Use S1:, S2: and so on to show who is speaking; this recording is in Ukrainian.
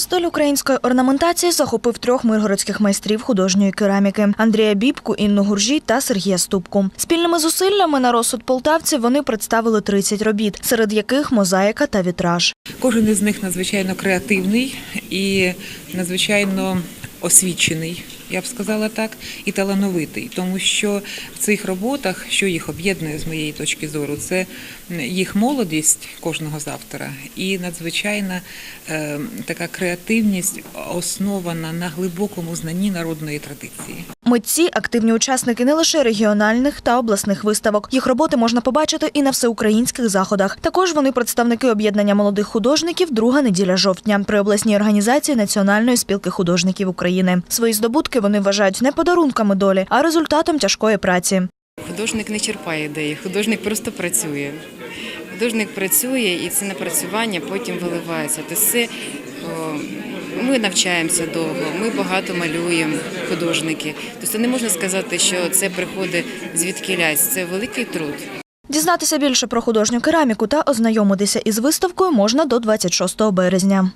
S1: Стиль української орнаментації захопив трьох миргородських майстрів художньої кераміки Андрія Бібку, Інну Гуржі та Сергія Ступку. Спільними зусиллями на розсуд полтавців вони представили 30 робіт, серед яких мозаїка та вітраж.
S2: Кожен із них надзвичайно креативний і надзвичайно освічений, я б сказала так, і талановитий, тому що в цих роботах, що їх об'єднує з моєї точки зору, це їх молодість кожного з автора і надзвичайна е, така креативність, основана на глибокому знанні народної традиції.
S1: Митці активні учасники не лише регіональних та обласних виставок. Їх роботи можна побачити і на всеукраїнських заходах. Також вони представники об'єднання молодих художників Друга неділя жовтня при обласній організації Національної спілки художників України. Свої здобутки вони вважають не подарунками долі, а результатом тяжкої праці.
S3: Художник не черпає ідеї, художник просто працює. Художник працює і це напрацювання потім виливається. Тобто це, ми навчаємося довго, ми багато малюємо художники. Тобто не можна сказати, що це приходить звідкилясь. Це великий труд.
S1: Дізнатися більше про художню кераміку та ознайомитися із виставкою можна до 26 березня.